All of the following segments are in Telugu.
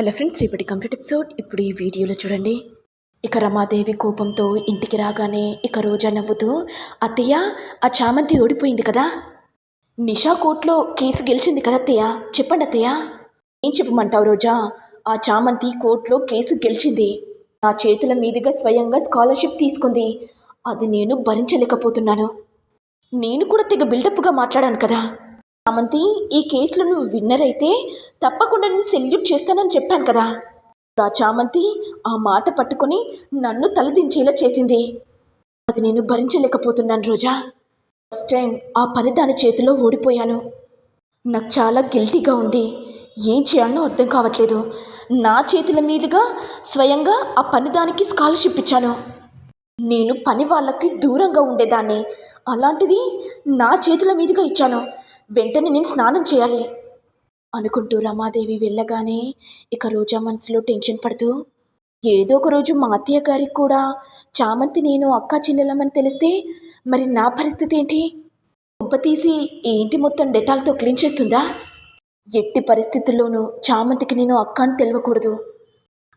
హలో ఫ్రెండ్స్ రేపటి కంప్లీట్ ఎపిసోడ్. ఇప్పుడు ఈ వీడియోలో చూడండి. ఇక రమాదేవి కోపంతో ఇంటికి రాగానే ఇక రోజా నవ్వుతూ అత్తయ్య ఆ చామంతి ఓడిపోయింది కదా. నిషా కోర్టులో కేసు గెలిచింది కదా అత్తయ్య. చెప్పండి అత్తయ్య. ఏం చెప్పమంటావు రోజా? ఆ చామంతి కోర్టులో కేసు గెలిచింది. నా చేతుల మీదుగా స్వయంగా స్కాలర్షిప్ తీసుకుంది. అది నేను భరించలేకపోతున్నాను. నేను కూడా తెగ బిల్డప్గా మాట్లాడాను కదా. చామంతి ఈ కేసులో నువ్వు విన్నర్ అయితే తప్పకుండా నేను సెల్యూట్ చేస్తానని చెప్పాను కదా. ఆ చామంతి ఆ మాట పట్టుకొని నన్ను తలదించేలా చేసింది. అది నేను భరించలేకపోతున్నాను రోజా. ఫస్ట్ టైం ఆ పని దాని చేతిలో ఓడిపోయాను. నాకు చాలా గిల్టీగా ఉంది. ఏం చేయాలో అర్థం కావట్లేదు. నా చేతుల మీదుగా స్వయంగా ఆ పని దానికి స్కాలర్షిప్ ఇచ్చాను. నేను పని వాళ్ళకి దూరంగా ఉండేదాన్ని. అలాంటిది నా చేతుల మీదుగా ఇచ్చాను. వెంటనే నేను స్నానం చేయాలి అనుకుంటూ రమాదేవి వెళ్ళగానే ఇక రోజా మనసులో టెన్షన్ పడుతూ ఏదో ఒక రోజు మా అత్తయ్య గారికి కూడా చామంతి నేను అక్క చెల్లెలమని తెలిస్తే మరి నా పరిస్థితి ఏంటి? కుంప తీసి ఈ ఇంటి మొత్తం డెటాల్తో క్లీన్ చేస్తుందా? ఎట్టి పరిస్థితుల్లోనూ చామంతికి నేను అక్క అని తెలియకూడదు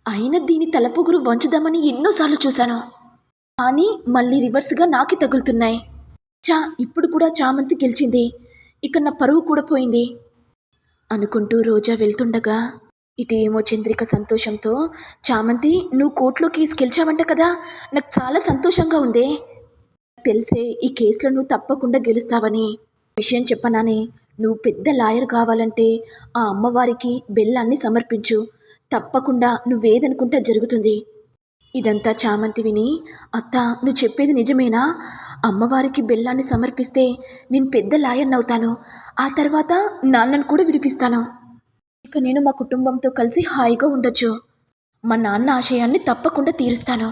అయినా దీని తలపొగురు వంచుదామని ఎన్నోసార్లు చూశాను. కానీ మళ్ళీ రివర్స్గా నాకే తగులుతున్నాయి. చా ఇప్పుడు కూడా చామంతి గెలిచింది. ఇక నా పరువు కూడా పోయింది. అనుకుంటూ రోజా వెళ్తుండగా ఇటు ఏమో చంద్రిక సంతోషంతో చామంతి నువ్వు కోర్టులో కేసు గెలిచావంట కదా నాకు చాలా సంతోషంగా ఉంది. తెలిసే ఈ కేసులో నువ్వు తప్పకుండా గెలుస్తావని. విషయం చెప్పనానే నువ్వు పెద్ద లాయర్ కావాలంటే ఆ అమ్మవారికి బెల్లాన్ని సమర్పించు. తప్పకుండా నువ్వేదనుకుంటా జరుగుతుంది. ఇదంతా చామంతి విని అత్త నువ్వు చెప్పేది నిజమేనా? అమ్మవారికి బెల్లాన్ని సమర్పిస్తే నేను పెద్ద లాయర్ని అవుతాను. ఆ తర్వాత నాన్నను కూడా విడిపిస్తాను. ఇక నేను మా కుటుంబంతో కలిసి హాయిగా ఉండొచ్చు. మా నాన్న ఆశయాన్ని తప్పకుండా తీరుస్తాను.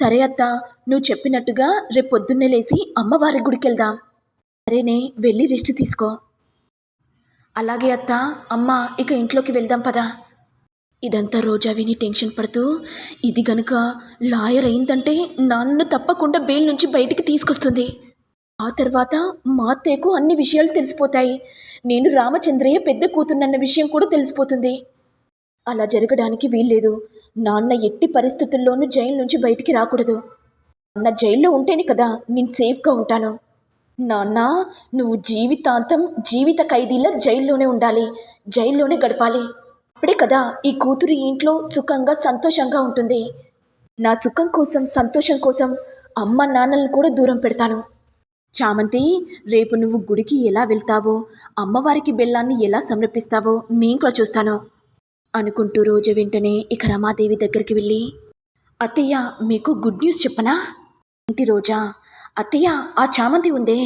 సరే అత్త నువ్వు చెప్పినట్టుగా రేపు పొద్దున్నే లేచి అమ్మవారి గుడికి వెళ్దాం. సరేనే వెళ్ళి రెస్ట్ తీసుకో. అలాగే అత్త అమ్మ ఇక ఇంట్లోకి వెళ్దాం పదా. ఇదంతా రోజా విని టెన్షన్ పడుతూ ఇది గనుక లాయర్ అయిందంటే నన్ను తప్పకుండా బెయిల్ నుంచి బయటికి తీసుకొస్తుంది. ఆ తర్వాత మా అత్తయ్యకు అన్ని విషయాలు తెలిసిపోతాయి. నేను రామచంద్రయ్య పెద్ద కూతున్నన్న విషయం కూడా తెలిసిపోతుంది. అలా జరగడానికి వీల్లేదు. నాన్న ఎట్టి పరిస్థితుల్లోనూ జైలు నుంచి బయటికి రాకూడదు. నాన్న జైల్లో ఉంటేనే కదా నేను సేఫ్గా ఉంటాను. నాన్న నువ్వు జీవితాంతం జీవిత ఖైదీలా జైల్లోనే ఉండాలి. జైల్లోనే గడపాలి. అప్పుడే కదా ఈ కూతురు ఇంట్లో సుఖంగా సంతోషంగా ఉంటుంది. నా సుఖం కోసం సంతోషం కోసం అమ్మ నాన్నలను కూడా దూరం పెడతాను. చామంతి రేపు నువ్వు గుడికి ఎలా వెళ్తావో అమ్మవారికి బెల్లాన్ని ఎలా సమర్పిస్తావో నేను కూడా చూస్తాను అనుకుంటూ రోజు వెంటనే ఇక రమాదేవి దగ్గరికి వెళ్ళి అత్తయ్య మీకు గుడ్ న్యూస్ చెప్పనా? ఇంటి రోజా? అత్తయ్య ఆ చామంతి ఉందే.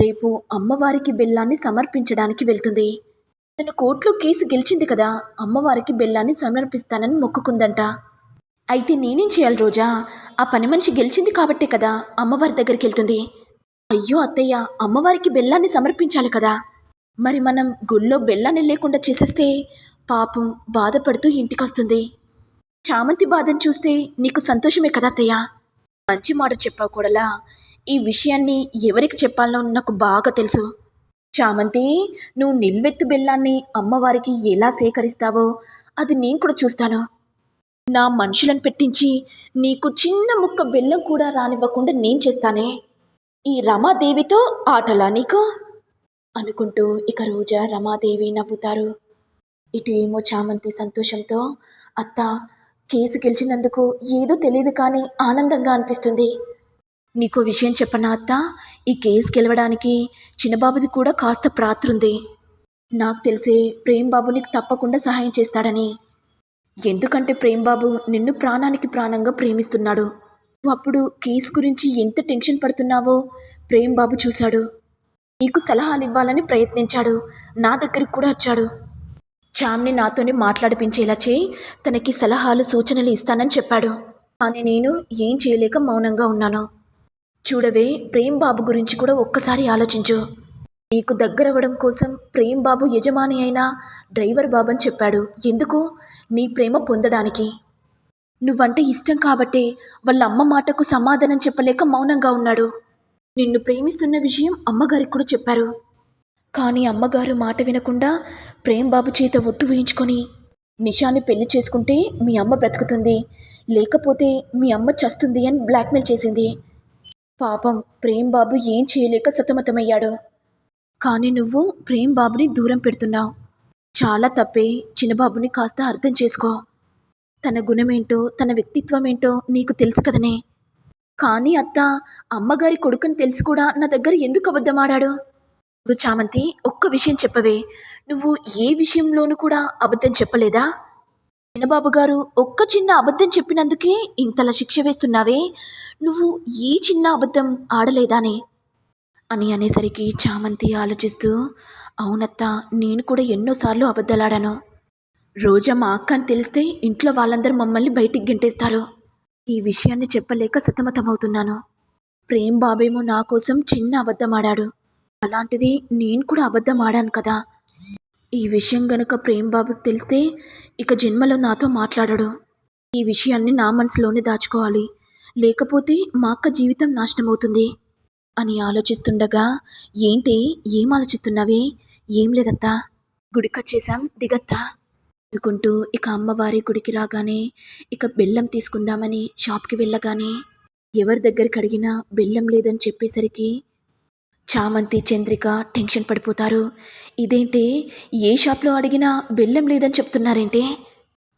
రేపు అమ్మవారికి బెల్లాన్ని సమర్పించడానికి వెళ్తుంది. తన కోర్టులో కేసు గెలిచింది కదా. అమ్మవారికి బెల్లాన్ని సమర్పిస్తానని మొక్కుకుందంట. అయితే నేనేం చేయాలి రోజా? ఆ పని మనిషి గెలిచింది కాబట్టే కదా అమ్మవారి దగ్గరికి వెళ్తుంది. అయ్యో అత్తయ్య అమ్మవారికి బెల్లాన్ని సమర్పించాలి కదా. మరి మనం గుళ్ళో బెల్లాన్ని లేకుండా చేసేస్తే పాపం బాధపడుతూ ఇంటికి వస్తుంది చామంతి బాధను చూస్తే నీకు సంతోషమే కదా అత్తయ్య? మంచి మాట చెప్పావు కూడలా. ఈ విషయాన్ని ఎవరికి చెప్పాలో నాకు బాగా తెలుసు. చామంతి నువ్వు నిల్వెత్తు బెల్లాన్ని అమ్మవారికి ఎలా సేకరిస్తావో అది నేను కూడా చూస్తాను. నా మనుషులను పెట్టించి నీకు చిన్న ముక్క బెల్లం కూడా రానివ్వకుండా నేను చేస్తానే. ఈ రమాదేవితో ఆటలా నీకు? అనుకుంటూ ఇక రోజా రమాదేవి నవ్వుతారు. ఇటు ఏమో చామంతి సంతోషంతో అత్త కేసు గెలిచినందుకు ఏదో తెలియదు కానీ ఆనందంగా అనిపిస్తుంది. నీకో విషయం చెప్పనా అత్త? ఈ కేసు గెలవడానికి చిన్నబాబుది కూడా కాస్త ప్రాత్రుంది. నాకు తెలిసే ప్రేమ్ బాబు నీకు తప్పకుండా సహాయం చేస్తాడని. ఎందుకంటే ప్రేమ్ బాబు నిన్ను ప్రాణానికి ప్రాణంగా ప్రేమిస్తున్నాడు. అప్పుడు కేసు గురించి ఎంత టెన్షన్ పడుతున్నావో ప్రేమ్ బాబు చూశాడు. నీకు సలహాలు ఇవ్వాలని ప్రయత్నించాడు. నా దగ్గరికి కూడా వచ్చాడు. చామ్ని నాతోనే మాట్లాడిపించేలా చేయి. తనకి సలహాలు సూచనలు ఇస్తానని చెప్పాడు. కానీ నేను ఏం చేయలేక మౌనంగా ఉన్నాను. చూడవే ప్రేమ్ బాబు గురించి కూడా ఒక్కసారి ఆలోచించు. నీకు దగ్గరవ్వడం కోసం ప్రేమ్ బాబు యజమాని అయిన డ్రైవర్ బాబు అని చెప్పాడు. ఎందుకు? నీ ప్రేమ పొందడానికి. నువ్వంటే ఇష్టం కాబట్టే వాళ్ళ అమ్మ మాటకు సమాధానం చెప్పలేక మౌనంగా ఉన్నాడు. నిన్ను ప్రేమిస్తున్న విషయం అమ్మగారికి కూడా చెప్పారు. కానీ అమ్మగారు మాట వినకుండా ప్రేమ్ బాబు చేత ఒట్టు వేయించుకొని నిషాని పెళ్ళి చేసుకుంటే మీ అమ్మ బ్రతుకుతుంది. లేకపోతే మీ అమ్మ చస్తుంది అని బ్లాక్మెయిల్ చేసింది. పాపం ప్రేమ్ బాబు ఏం చేయలేక సతమతమయ్యాడు. కానీ నువ్వు ప్రేమ్ బాబుని దూరం పెడుతున్నావు. చాలా తప్పే చిన్నబాబుని కాస్త అర్థం చేసుకో. తన గుణమేంటో తన వ్యక్తిత్వం ఏంటో నీకు తెలుసు కదనే. కానీ అత్త అమ్మగారి కొడుకుని తెలిసి కూడా నా దగ్గర ఎందుకు అబద్ధమాడాడు? ఇప్పుడు చామంతి ఒక్క విషయం చెప్పవే. నువ్వు ఏ విషయంలోనూ కూడా అబద్ధం చెప్పలేదా? చిన్నబాబు గారు ఒక్క చిన్న అబద్ధం చెప్పినందుకే ఇంతలా శిక్ష వేస్తున్నావే. నువ్వు ఏ చిన్న అబద్ధం ఆడలేదానే? అని అనేసరికి చామంతి ఆలోచిస్తూ అవునత్త నేను కూడా ఎన్నోసార్లు అబద్ధాలాడాను. రోజా మా అక్క అని తెలిస్తే ఇంట్లో వాళ్ళందరూ మమ్మల్ని బయటికి గెంటేస్తారు. ఈ విషయాన్ని చెప్పలేక సతమతమవుతున్నాను. ప్రేమ్ బాబేమో నా కోసం చిన్న అబద్ధం ఆడాడు. అలాంటిది నేను కూడా అబద్ధం ఆడాను కదా. ఈ విషయం గనుక ప్రేమ్ బాబుకి తెలిస్తే ఇక జన్మలో నాతో మాట్లాడడు. ఈ విషయాన్ని నా మనసులోనే దాచుకోవాలి. లేకపోతే మా అక్క జీవితం నాశనమవుతుంది. అని ఆలోచిస్తుండగా ఏంటి ఏం ఆలోచిస్తున్నావే? ఏం లేదత్తా? గుడికొచ్చేసాం దిగత్తా? అనుకుంటూ ఇక అమ్మవారి గుడికి రాగానే ఇక బెల్లం తీసుకుందామని షాప్కి వెళ్ళగానే ఎవరి దగ్గరికి అడిగినా బెల్లం లేదని చెప్పేసరికి చామంతి చంద్రిక టెన్షన్ పడిపోతారు. ఇదేంటి ఏ షాప్లో అడిగినా బెల్లం లేదని చెప్తున్నారేంటి?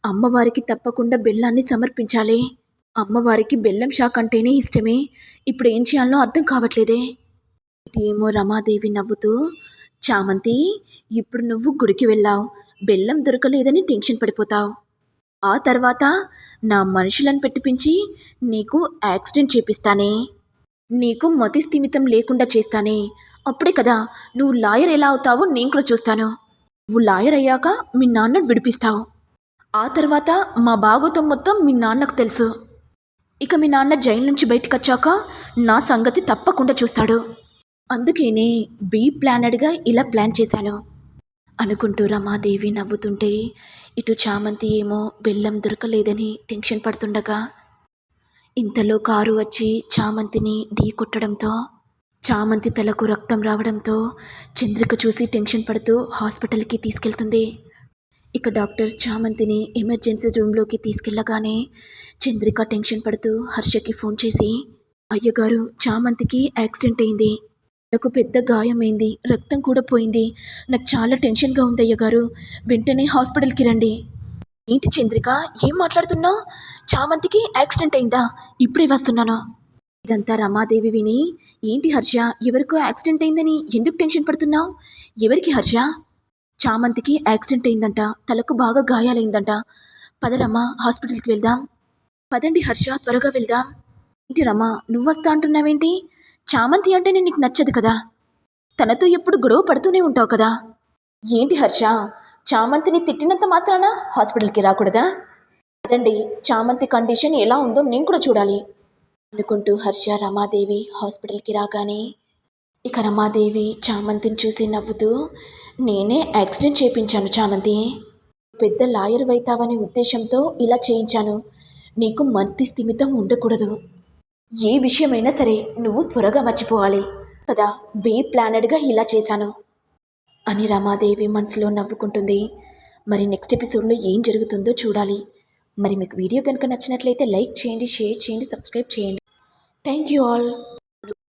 అమ్మవారికి తప్పకుండా బెల్లాన్ని సమర్పించాలి. అమ్మవారికి బెల్లం షాక్ అంటేనే ఇష్టమే. ఇప్పుడు ఏం చేయాలో అర్థం కావట్లేదే. ఏమో రమాదేవి నవ్వుతూ చామంతి ఇప్పుడు నువ్వు గుడికి వెళ్ళావు. బెల్లం దొరకలేదని టెన్షన్ పడిపోతావు. ఆ తర్వాత నా మనుషులను పెట్టిపించి నీకు యాక్సిడెంట్ చేపిస్తానే. నీకు మతి స్థిమితం లేకుండా చేస్తానే. అప్పుడే కదా నువ్వు లాయర్ ఎలా అవుతావో నేను కూడా చూస్తాను. నువ్వు లాయర్ అయ్యాక మీ నాన్న విడిపిస్తావు. ఆ తర్వాత మా బాగోతం మొత్తం మీ నాన్నకు తెలుసు. ఇక మీ నాన్న జైలు నుంచి బయటకు వచ్చాక నా సంగతి తప్పకుండా చూస్తాడు. అందుకేనే బీ ప్లానెడ్గా ఇలా ప్లాన్ చేశాను. అనుకుంటూ రమాదేవి నవ్వుతుంటే ఇటు చామంతి ఏమో బెల్లం దొరకలేదని టెన్షన్ పడుతుండగా ఇంతలో కారు వచ్చి చామంతిని ఢీ కొట్టడంతో చామంతి తలకు రక్తం రావడంతో చంద్రిక చూసి టెన్షన్ పడుతూ హాస్పిటల్కి తీసుకెళ్తుంది. ఇక డాక్టర్స్ చామంతిని ఎమర్జెన్సీ రూమ్లోకి తీసుకెళ్ళగానే చంద్రిక టెన్షన్ పడుతూ హర్షకి ఫోన్ చేసి అయ్యగారు చామంతికి యాక్సిడెంట్ అయింది. నాకు పెద్ద గాయమైంది రక్తం కూడా పోయింది. నాకు చాలా టెన్షన్గా ఉంది అయ్యగారు. వెంటనే హాస్పిటల్కి రండి. ఏంటి చంద్రిక? ఏం మాట్లాడుతున్నావు? చామంతికి యాక్సిడెంట్ అయిందా? ఇప్పుడే వస్తున్నాను. ఇదంతా రమాదేవి విని ఏంటి హర్ష? ఎవరికో యాక్సిడెంట్ అయిందని ఎందుకు టెన్షన్ పడుతున్నావు? ఎవరికి హర్ష? చామంతికి యాక్సిడెంట్ అయిందంట. తలకు బాగా గాయాలైందంట. పదరమ్మ హాస్పిటల్కి వెళ్దాం. పదండి హర్ష త్వరగా వెళ్దాం. ఏంటి రమ్మా నువ్వు వస్తా అంటున్నావేంటి? చామంతి అంటే నేను నీకు నచ్చదు కదా? తనతో ఎప్పుడు గొడవ పడుతూనే ఉంటావు కదా? ఏంటి హర్ష? చామంతిని తిట్టినంత మాత్రాన హాస్పిటల్కి రాకూడదా? అదండి చామంతి కండిషన్ ఎలా ఉందో నేను కూడా చూడాలి. అనుకుంటూ హర్ష రమాదేవి హాస్పిటల్కి రాగానే ఇక రమాదేవి చామంతిని చూసి నవ్వుతూ నేనే యాక్సిడెంట్ చేయించాను చామంతి. పెద్ద లాయర్ అవుతావనే ఉద్దేశంతో ఇలా చేయించాను. నీకు మంతి స్థిమితం ఉండకూడదు. ఏ విషయమైనా సరే నువ్వు త్వరగా మర్చిపోవాలి. కదా బీ ప్లానెడ్గా ఇలా చేశాను. అని రమాదేవి మనసులో నవ్వుకుంటుంది. మరి నెక్స్ట్ ఎపిసోడ్లో ఏం జరుగుతుందో చూడాలి. మరి మీకు వీడియో కనుక నచ్చినట్లయితే లైక్ చేయండి షేర్ చేయండి సబ్స్క్రైబ్ చేయండి. Thank you all